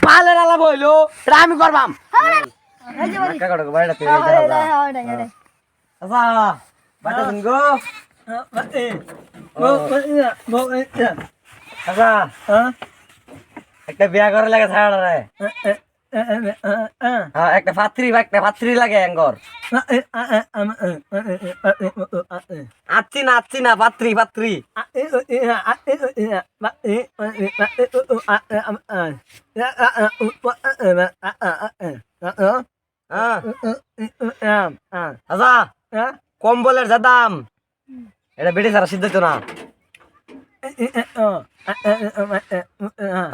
পালের আলাপ হইল এটা আমি করবাম হ্যাঁ, হ্যাঁ। আচ্ছা আচ্ছা একটা বিয়া করে লাগে ছাড়া রে হ্যাঁ একটা পাত্রী বা একটা পাত্রী লাগে এঙ্গর আচ্ছি না আচ্ছি না পাত্রী পাত্রী হ্যাঁ আচ্ছা কম্বলের যা দাম এটা বেটে সারা সিদ্ধ না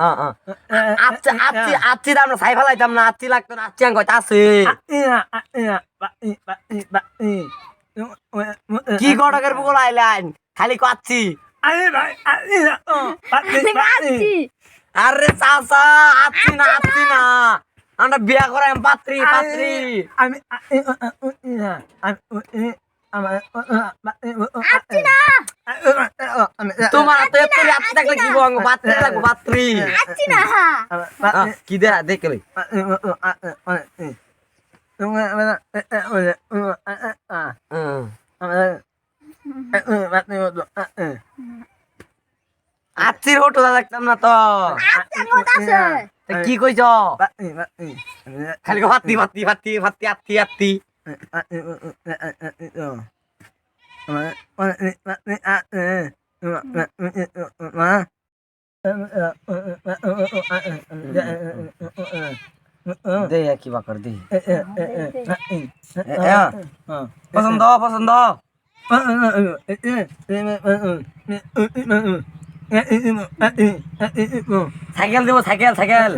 হ্যাঁ হ্যাঁ আচ্ছা আচ্ছি দাম না সাই ফেলাইতাম না আচ্ছি লাগতো না আচ্ছি আঙ্গ আছে কি গড়কের বুকল আইলাইন খালি কাচ্ছি আমি। আরে চাচা আচ্ছি না আচ্ছি না। আমরা বিয়া করাই পাত্রী পাত্রী। আসছি আচ্ছি। থাকলে কি বঙ্গ পাত্রী লাগবো পাত্রী আসছি না। আহ, কি দে দেখলে আচ্ছির হোটো দেখতাম না তো। আসছে মত আছে। তা কি কইছ? খালি ভাতি ভাতি ভাতি ভাতি আত্তি আত্তি দে কি বাকর দে পছন্দ পছন্দ সাইকেল দেবো সাইকেল সাইকেল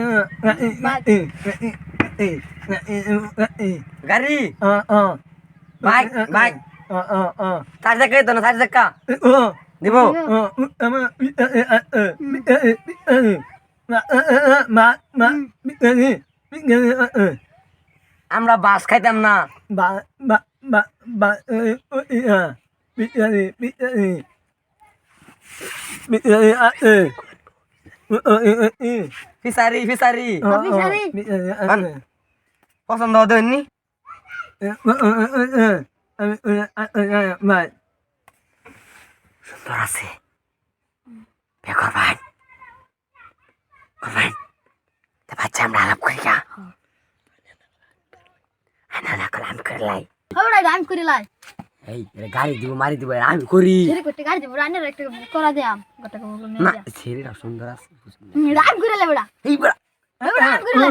গাড়ি বাইক বাইক চার চাকা তো না চার চাকা দিব আমরা বাস খাইতাম না ফিসারি ফিসারি পছন্দ হতেনি সুন্দর আছে বিয়ে করবেন করবেন তা বাচ্চা আমরা আলাপ করি যা আনা না কল আমি করে লাই ওরা গান করে লাই এই গাড়ি দিব মারি দিব আমি করি ছেড়ে করতে গাড়ি দেবো রান্নার একটা করা দেয়াম গোটা কবো না ছেলেটা সুন্দর আছে রান করে লাই বেড়া এই বড় রান করে লাই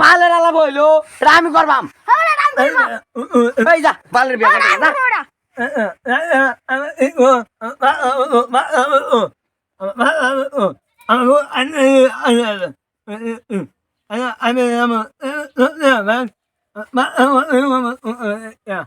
পালের আলাপ হইল এটা আমি করবাম এই যা পালের বিয়া Yeah.